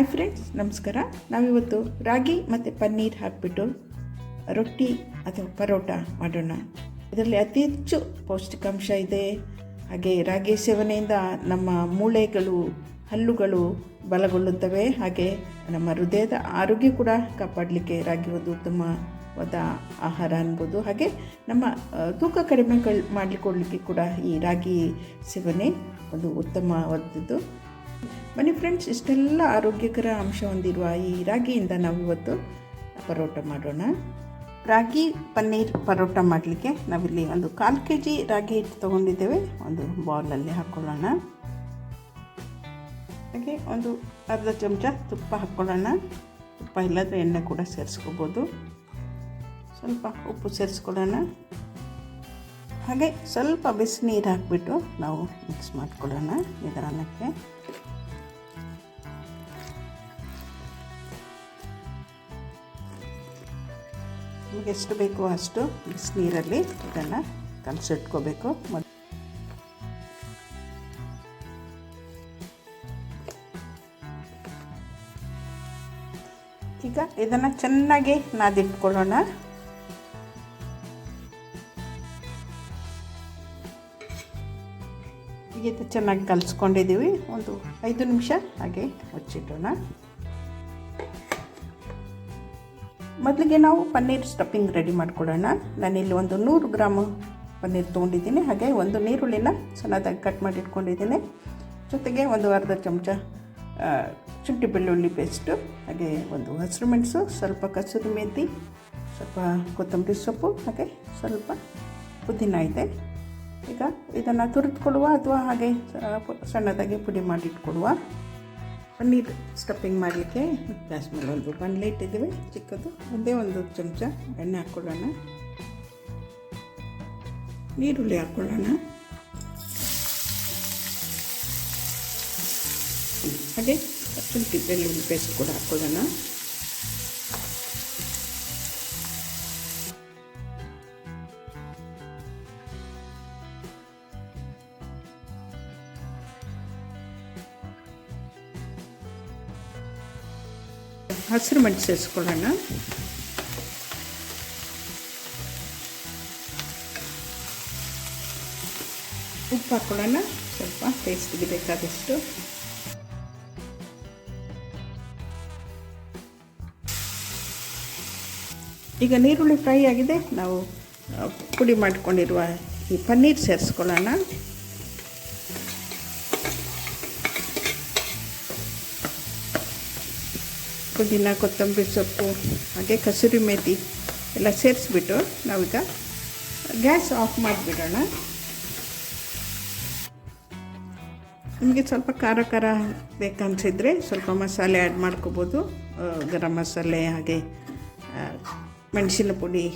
Hi friends, ನಮಸ್ಕಾರ. ನಾವಿವತ್ತು ರಾಗಿ ಮತ್ತು ಪನ್ನೀರ್ ಹಾಕಿಬಿಟ್ಟು ರೊಟ್ಟಿ ಅಥವಾ ಪರೋಟ ಮಾಡೋಣ. ಇದರಲ್ಲಿ ಅತಿ ಹೆಚ್ಚು ಪೌಷ್ಟಿಕಾಂಶ ಇದೆ. ಹಾಗೆ ರಾಗಿ ಸೇವನೆಯಿಂದ ನಮ್ಮ ಮೂಳೆಗಳು, ಹಲ್ಲುಗಳು ಬಲಗೊಳ್ಳುತ್ತವೆ. ಹಾಗೆ ನಮ್ಮ ಹೃದಯದ ಆರೋಗ್ಯ ಕೂಡ ಕಾಪಾಡಲಿಕ್ಕೆ ರಾಗಿ ಒಂದು ಉತ್ತಮವಾದ ಆಹಾರ ಅನ್ಬೋದು. ಹಾಗೆ ನಮ್ಮ ತೂಕ ಕಡಿಮೆ ಕಳ್ ಮಾಡಲಿಕ್ಕೆ ಕೂಡ ಈ ರಾಗಿ ಸೇವನೆ ಒಂದು ಉತ್ತಮವಾದದ್ದು. ಬನ್ನಿ ಫ್ರೆಂಡ್ಸ್, ಇಷ್ಟೆಲ್ಲ ಆರೋಗ್ಯಕರ ಅಂಶ ಹೊಂದಿರುವ ಈ ರಾಗಿಯಿಂದ ನಾವು ಇವತ್ತು ಪರೋಟ ಮಾಡೋಣ. ರಾಗಿ ಪನ್ನೀರ್ ಪರೋಟ ಮಾಡಲಿಕ್ಕೆ ನಾವಿಲ್ಲಿ ಒಂದು ಕಾಲು ಕೆ ಜಿ ರಾಗಿ ಹಿಟ್ಟು ತೊಗೊಂಡಿದ್ದೇವೆ. ಒಂದು ಬೌಲಲ್ಲಿ ಹಾಕ್ಕೊಳ್ಳೋಣ ಹಾಗೆ ಒಂದು ಅರ್ಧ ಚಮಚ ತುಪ್ಪ ಹಾಕ್ಕೊಳ್ಳೋಣ ತುಪ್ಪ ಇಲ್ಲದ್ರೆ ಎಣ್ಣೆ ಕೂಡ ಸೇರಿಸ್ಕೋಬೋದು. ಸ್ವಲ್ಪ ಉಪ್ಪು ಸೇರಿಸ್ಕೊಳ್ಳೋಣ. ಹಾಗೆ ಸ್ವಲ್ಪ ಬಿಸಿನೀರು ಹಾಕಿಬಿಟ್ಟು ನಾವು ಮಿಕ್ಸ್ ಮಾಡ್ಕೊಳ್ಳೋಣ ನಿಧಾನಕ್ಕೆ. ಎಷ್ಟು ಬೇಕೋ ಅಷ್ಟು ಬಿಸಿನೀರಲ್ಲಿ ಇದನ್ನು ಕಲಸಿಟ್ಕೋಬೇಕು. ಮತ್ತು ಈಗ ಇದನ್ನು ಚೆನ್ನಾಗಿ ನಾದಿಟ್ಕೊಳ್ಳೋಣ. ಈಗ ಇದು ಚೆನ್ನಾಗಿ ಕಲಿಸ್ಕೊಂಡಿದ್ದೀವಿ. ಒಂದು ಐದು ನಿಮಿಷ ಹಾಗೆ ಮುಚ್ಚಿಟ್ಟೋಣ ಮೊದಲಿಗೆ ನಾವು ಪನ್ನೀರ್ ಸ್ಟಫಿಂಗ್ ರೆಡಿ ಮಾಡ್ಕೊಳ್ಳೋಣ ನಾನಿಲ್ಲಿ ಒಂದು ನೂರು ಗ್ರಾಮ್ ಪನ್ನೀರ್ ತೊಗೊಂಡಿದ್ದೀನಿ. ಹಾಗೆ ಒಂದು ನೀರುಳ್ಳಿನ ಸಣ್ಣದಾಗಿ ಕಟ್ ಮಾಡಿ ಇಟ್ಕೊಂಡಿದ್ದೀನಿ. ಜೊತೆಗೆ ಒಂದು ಅರ್ಧ ಚಮಚ ಶುಂಠಿ ಬೆಳ್ಳುಳ್ಳಿ ಪೇಸ್ಟು ಹಾಗೆ ಒಂದು ಹಸಿರು ಮೆಣಸು, ಸ್ವಲ್ಪ ಕಸೂರಿ ಮೆಂತಿ, ಸ್ವಲ್ಪ ಕೊತ್ತಂಬರಿ ಸೊಪ್ಪು, ಹಾಗೆ ಸ್ವಲ್ಪ ಪುದೀನ ಇದೆ. ಈಗ ಇದನ್ನು ತುರಿದುಕೊಳ್ಳುವ ಅಥವಾ ಹಾಗೆ ಸಣ್ಣದಾಗಿ ಪುಡಿ ಮಾಡಿಟ್ಕೊಡುವ ಪನ್ನೀರ್ ಸ್ಟಫಿಂಗ್ ಮಾಡಲಿಕ್ಕೆ ಗ್ಯಾಸ್ ಮೇಲೆ ಒಂದು ಬಾಣಲೆ ಇಟ್ಟಿದ್ದೀವಿ ಚಿಕ್ಕದು. ಒಂದೇ ಒಂದು ಚಮಚ ಎಣ್ಣೆ ಹಾಕ್ಕೊಳ್ಳೋಣ. ನೀರುಳ್ಳಿ ಹಾಕ್ಕೊಳ್ಳೋಣ. ಹಾಗೆ ಶುಂಠಿ ಬೆಳ್ಳುಳ್ಳಿ ಪೇಸ್ಟ್ ಕೂಡ ಹಾಕ್ಕೊಳ್ಳೋಣ. ಹಸಿರು ಮೆಣಸು ಸೇರಿಸ್ಕೊಳ್ಳೋಣ. ಉಪ್ಪು ಹಾಕ್ಕೊಳ್ಳೋಣ ಸ್ವಲ್ಪ ಟೇಸ್ಟಿಗೆ ಬೇಕಾದಷ್ಟು. ಈಗ ನೀರುಳ್ಳಿ ಫ್ರೈ ಆಗಿದೆ. ನಾವು ಪುಡಿ ಮಾಡಿಕೊಂಡಿರುವ ಈ ಪನ್ನೀರ್ ಸೇರಿಸ್ಕೊಳ್ಳೋಣ. ಪುದೀನ ಕೊತ್ತಂಬರಿ ಸೊಪ್ಪು, ಹಾಗೆ ಕಸೂರಿ ಮೇಥಿ ಎಲ್ಲ ಸೇರಿಸ್ಬಿಟ್ಟು ನಾವೀಗ ಗ್ಯಾಸ್ ಆಫ್ ಮಾಡಿಬಿಡೋಣ. ನಿಮಗೆ ಸ್ವಲ್ಪ ಖಾರ ಖಾರ ಬೇಕನ್ಸಿದ್ರೆ ಸ್ವಲ್ಪ ಮಸಾಲೆ ಆ್ಯಡ್ ಮಾಡ್ಕೋಬೋದು. ಗರಂ ಮಸಾಲೆ, ಹಾಗೆ ಮೆಣಸಿನ ಪುಡಿ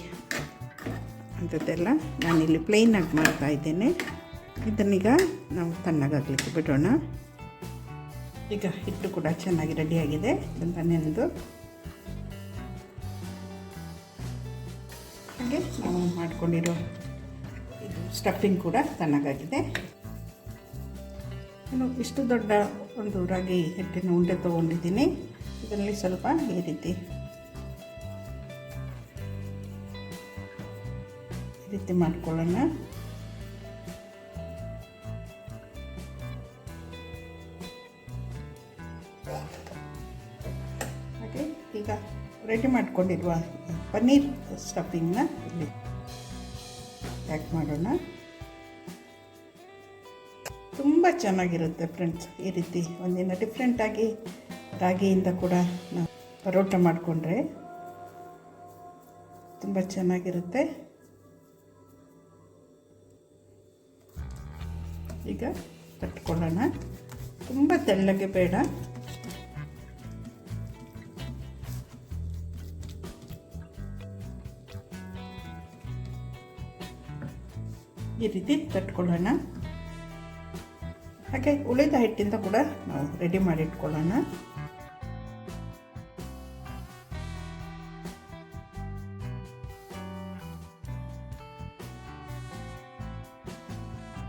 ಅಂಥದ್ದೆಲ್ಲ ನಾನಿಲ್ಲಿ ಪ್ಲೇನಾಗಿ ಮಾಡ್ತಾ ಇದ್ದೇನೆ. ಇದನ್ನೀಗ ನಾವು ತಣ್ಣಗಾಗಲಿಕ್ಕೆ ಬಿಡೋಣ. ಈಗ ಹಿಟ್ಟು ಕೂಡ ಚೆನ್ನಾಗಿ ರೆಡಿಯಾಗಿದೆ ಇದನ್ನು ನೆನೆದು ಹಾಗೆ ನಾವು ಮಾಡಿಕೊಂಡಿರೋ ಇದು ಸ್ಟಫಿಂಗ್ ಕೂಡ ತಣ್ಣಗಾಗಿದೆ. ನಾನು ಇಷ್ಟು ದೊಡ್ಡ ಒಂದು ರಾಗಿ ಹಿಟ್ಟಿನ ಉಂಡೆ ತೊಗೊಂಡಿದ್ದೀನಿ. ಇದರಲ್ಲಿ ಸ್ವಲ್ಪ ಈ ರೀತಿ ಈ ರೀತಿ ಮಾಡ್ಕೊಳ್ಳೋಣ. ಈಗ ರೆಡಿ ಮಾಡ್ಕೊಂಡಿರುವ ಪನ್ನೀರ್ ಸ್ಟಫಿಂಗ್ನ ಇಲ್ಲಿ ಪ್ಯಾಕ್ ಮಾಡೋಣ. ತುಂಬ ಚೆನ್ನಾಗಿರುತ್ತೆ ಫ್ರೆಂಡ್ಸ್ ಈ ರೀತಿ ಒಂದಿನ ಡಿಫ್ರೆಂಟಾಗಿ ರಾಗಿಯಿಂದ ಕೂಡ ನಾವು ಪರೋಟ ಮಾಡಿಕೊಂಡ್ರೆ ತುಂಬ ಚೆನ್ನಾಗಿರುತ್ತೆ. ಈಗ ಕಟ್ಕೊಳ್ಳೋಣ ತುಂಬ ತೆಳ್ಳಗೆ ಬೇಡ. ಈ ರೀತಿ ತಟ್ಕೊಳ್ಳೋಣ. ಹಾಗೆ ಉಳಿದ ಹಿಟ್ಟಿಂದ ಕೂಡ ನಾವು ರೆಡಿ ಮಾಡಿಟ್ಕೊಳ್ಳೋಣ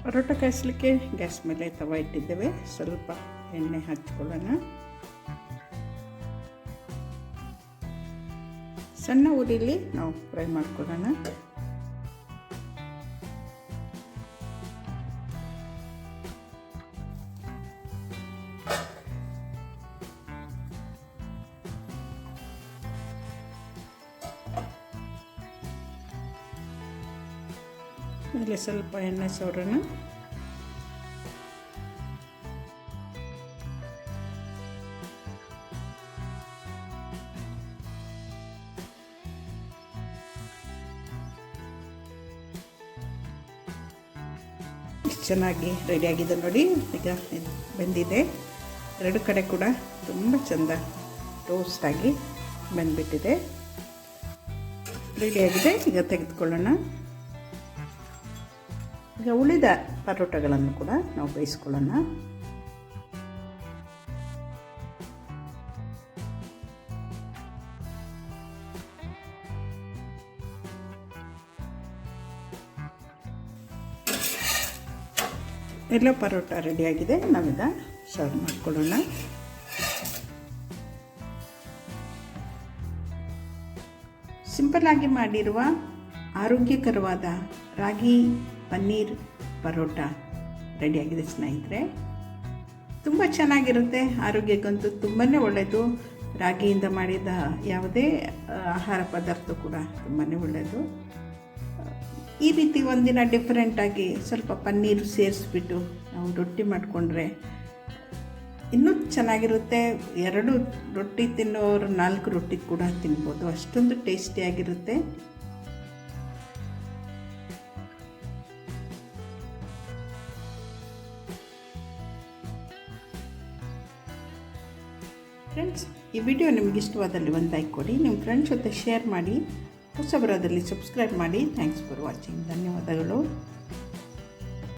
ಪರೋಟ ಕಾಯಿಸ್ಲಿಕ್ಕೆ ಗ್ಯಾಸ್ ಮೇಲೆ ತವ ಇಟ್ಟಿದ್ದೇವೆ. ಸ್ವಲ್ಪ ಎಣ್ಣೆ ಹಚ್ಕೊಳ್ಳೋಣ ಸಣ್ಣ ಉರಿಲಿ ನಾವು ಫ್ರೈ ಮಾಡ್ಕೊಳ್ಳೋಣ. ಮೇಲೆ ಸ್ವಲ್ಪ ಎಣ್ಣೆ ಎಷ್ಟು ಚೆನ್ನಾಗಿ ರೆಡಿಯಾಗಿದೆ ನೋಡಿ. ಈಗ ಬೆಂದಿದೆ. ಎರಡು ಕಡೆ ಕೂಡ ತುಂಬ ಚೆಂದ ಟೋಸ್ಟಾಗಿ ಬೆಂದ್ಬಿಟ್ಟಿದೆ. ರೆಡಿಯಾಗಿದೆ ಈಗ ತೆಗೆದುಕೊಳ್ಳೋಣ. ಈಗ ಉಳಿದ ಪರೋಟಗಳನ್ನು ಕೂಡ ನಾವು ಬೇಯಿಸ್ಕೊಳ್ಳೋಣ. ಎಲ್ಲ ಪರೋಟ ರೆಡಿಯಾಗಿದೆ. ನಾವೀಗ ಸರ್ವ್ ಮಾಡ್ಕೊಳ್ಳೋಣ. ಸಿಂಪಲ್ಲಾಗಿ ಮಾಡಿರುವ ಆರೋಗ್ಯಕರವಾದ ರಾಗಿ ಪನ್ನೀರ್ ಪರೋಟ ರೆಡಿಯಾಗಿದೆ ಸ್ನೇಹಿತರೆ. ತುಂಬ ಚೆನ್ನಾಗಿರುತ್ತೆ, ಆರೋಗ್ಯಕ್ಕಂತೂ ತುಂಬಾ ಒಳ್ಳೆಯದು ರಾಗಿಯಿಂದ ಮಾಡಿದ ಯಾವುದೇ ಆಹಾರ ಪದಾರ್ಥ ಕೂಡ ತುಂಬಾ ಒಳ್ಳೆಯದು ಈ ರೀತಿ ಒಂದಿನ ಡಿಫ್ರೆಂಟಾಗಿ ಸ್ವಲ್ಪ ಪನ್ನೀರು ಸೇರಿಸ್ಬಿಟ್ಟು ನಾವು ರೊಟ್ಟಿ ಮಾಡಿಕೊಂಡ್ರೆ ಇನ್ನೂ ಚೆನ್ನಾಗಿರುತ್ತೆ. ಎರಡು ರೊಟ್ಟಿ ತಿನ್ನೋರು ನಾಲ್ಕು ರೊಟ್ಟಿ ಕೂಡ ತಿನ್ಬೋದು. ಅಷ್ಟೊಂದು ಟೇಸ್ಟಿಯಾಗಿರುತ್ತೆ ಫ್ರೆಂಡ್ಸ್ ಈ ವಿಡಿಯೋ ನಿಮಗೆ ಇಷ್ಟವಾದಲ್ಲಿ ಒಂದು ಲೈಕ್ ಕೊಡಿ. ನಿಮ್ಮ ಫ್ರೆಂಡ್ಸ್ ಜೊತೆ ಶೇರ್ ಮಾಡಿ. ಹೊಸಬರೋದಲ್ಲಿ ಸಬ್ಸ್ಕ್ರೈಬ್ ಮಾಡಿ. ಥ್ಯಾಂಕ್ಸ್ ಫಾರ್ ವಾಚಿಂಗ್ ಧನ್ಯವಾದಗಳು.